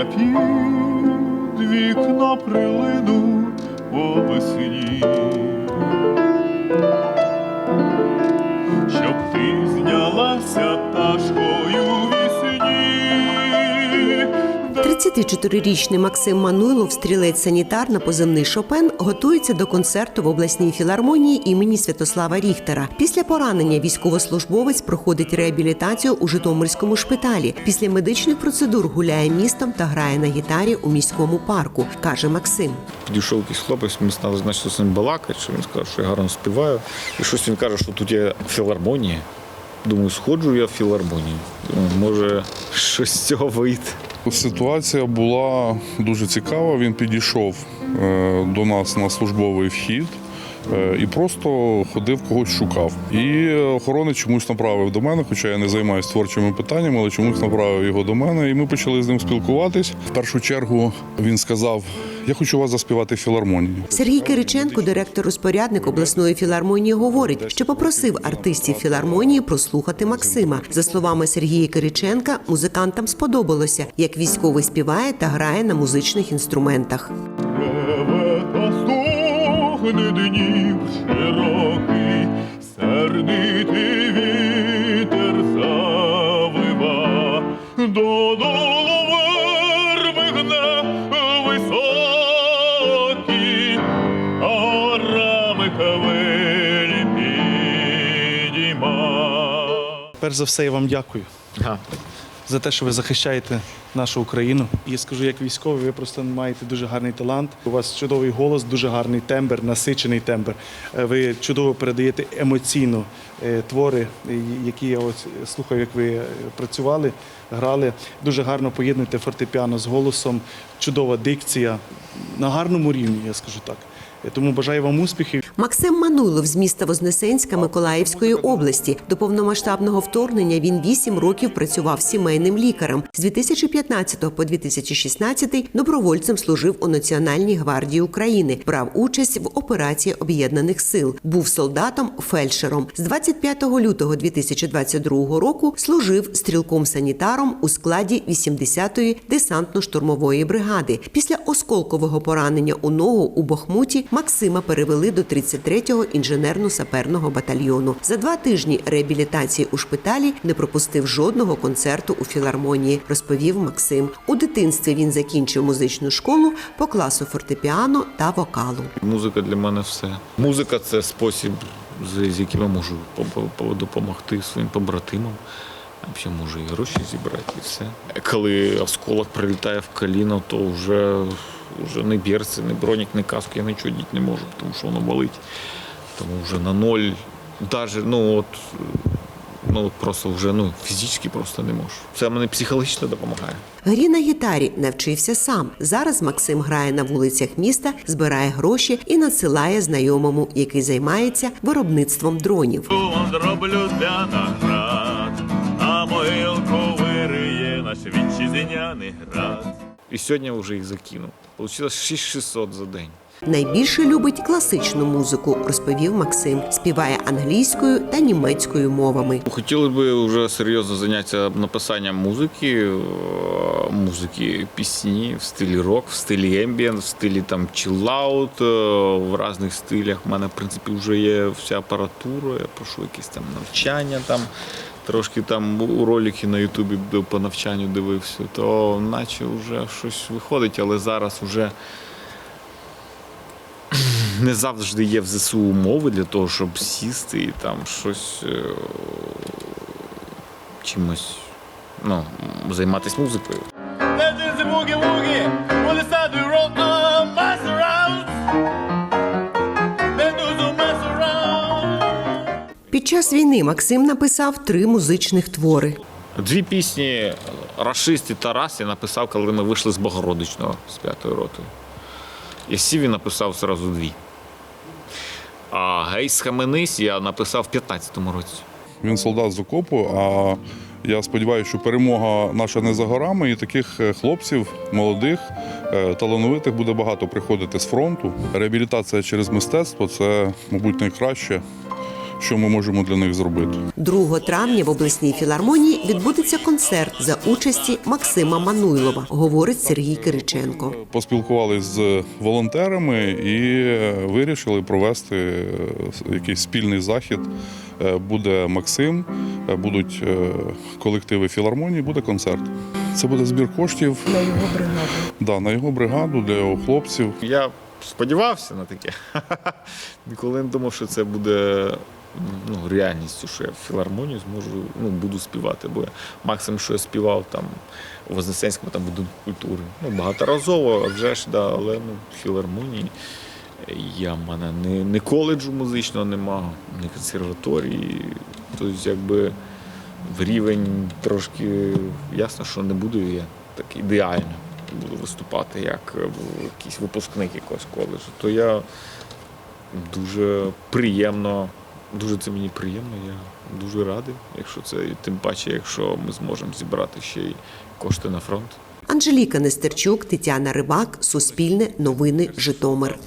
я під вікно прилину весні, щоб ти знялася пташкою 34-річний Максим Мануйлов, стрілець санітар на позивний Шопен, готується до концерту в обласній філармонії імені Святослава Ріхтера. Після поранення військовослужбовець проходить реабілітацію у Житомирському шпиталі. Після медичних процедур гуляє містом та грає на гітарі у міському парку, каже Максим. Підійшов якийсь хлопець, ми стали значить, з ним балакати, що він сказав, що я гарно співаю. І щось він каже, що тут є філармонія. Думаю, сходжу я в філармонію. Думаю, може, щось з цього вийде. Ситуація була дуже цікава. Він підійшов е, до нас на службовий вхід і просто ходив, когось шукав. І охоронець чомусь направив до мене, хоча я не займаюся творчими питаннями, але чомусь направив його до мене. І ми почали з ним спілкуватись. В першу чергу він сказав: Я хочу вас заспівати в філармонії. Сергій Кириченко, директор-розпорядник обласної філармонії, говорить, що попросив артистів філармонії прослухати Максима. За словами Сергія Кириченка, музикантам сподобалося, як військовий співає та грає на музичних інструментах. Та днів широкий, сердитий вітер завива, додолу верби гне високі, а горами хвилі підійма. Перш за все, я вам дякую за те, що ви захищаєте нашу Україну. Я скажу, як військовий, ви просто маєте дуже гарний талант. У вас чудовий голос, дуже гарний тембр, насичений тембр. Е, Ви чудово передаєте емоційно е, твори, які я ось слухаю, як ви е, працювали, грали. Дуже гарно поєднуєте фортепіано з голосом, чудова дикція на гарному рівні, я скажу так. Тому бажаю вам успіхів. Максим Мануйлов з міста Вознесенська Миколаївської області. До повномасштабного вторгнення він вісім років працював сімейним лікарем. З 2015 по 2016 добровольцем служив у Національній гвардії України. Брав участь в операції об'єднаних сил. Був солдатом фельдшером. З 25 лютого 2022 року служив стрілком-санітаром у складі 80-ї десантно-штурмової бригади. Після осколкового поранення у ногу у Бахмуті Максима перевели до 33-го інженерно-саперного батальйону. За два тижні реабілітації у шпиталі не пропустив жодного концерту у філармонії, розповів Максим. У дитинстві він закінчив музичну школу по класу фортепіано та вокалу. Музика для мене все. Музика це спосіб, з, яким я можу по- по- по- допомогти своїм побратимам. Взагалі можу і гроші зібрати, і все. Коли осколок прилітає в коліно, то вже, вже не берці, не бронік, не каску, я нічого діти не можу, тому що воно болить. Тому вже на ноль, навіть, ну от, ну просто вже ну, фізично просто не можу. Це мене психологічно допомагає. Грі на гітарі навчився сам. Зараз Максим грає на вулицях міста, збирає гроші і надсилає знайомому, який займається виробництвом дронів. Зроблю для наград, а могилку вириє наш вітчизняний град. І сьогодні вже їх закинув. Получилось 6600 за день. Найбільше любить класичну музику, розповів Максим. Співає англійською та німецькою мовами. Хотіли б вже серйозно зайнятися написанням музики, е, музики пісні в стилі рок, в стилі ембієнт, в стилі там чиллаут, е, в різних стилях. У мене, в принципі, вже є вся апаратура, я прошу якісь там навчання там. Трошки там у ролики на Ютубі по навчанню дивився, то наче вже щось виходить, але зараз вже не завжди є в ЗСУ умови для того, щоб сісти і там щось е, чимось ну, займатися музикою. Під час війни Максим написав три музичних твори. Дві пісні Рашист і Тарас я написав, коли ми вийшли з Богородичного з п'ятої роти. І Сіві написав одразу дві. А Гей схаменись я написав в 15-му році. Він солдат з окопу. А я сподіваюся, що перемога наша не за горами, і таких е, хлопців, молодих, е, талановитих буде багато приходити з фронту. Реабілітація через мистецтво це, мабуть, найкраще, що ми можемо для них зробити. 2 травня в обласній філармонії відбудеться концерт за участі Максима Мануйлова, говорить Сергій Кириченко. Поспілкувалися з волонтерами і е, вирішили провести е, якийсь спільний захід. Е, Буде Максим, будуть колективи філармонії, буде концерт. Це буде збір коштів на його бригаду. да, на його бригаду для його хлопців. Я сподівався на таке. Ніколи не думав, що це буде ну, реальністю, що я в філармонію зможу, ну, буду співати. Бо я максимум, що я співав там у Вознесенському там будинку культури. Ну, багаторазово, вже ж, да, але ну, в філармонії. Я в мене не, не коледжу музичного нема, не консерваторії. Тобто, якби в рівень трошки ясно, що не буду я так ідеально буду виступати, як якийсь випускник якогось коледжу. То я дуже приємно, дуже це мені приємно. Я дуже радий, якщо це, і тим паче, якщо ми зможемо зібрати ще й кошти на фронт. Анжеліка Нестерчук, Тетяна Рибак, Суспільне, Новини, Житомир.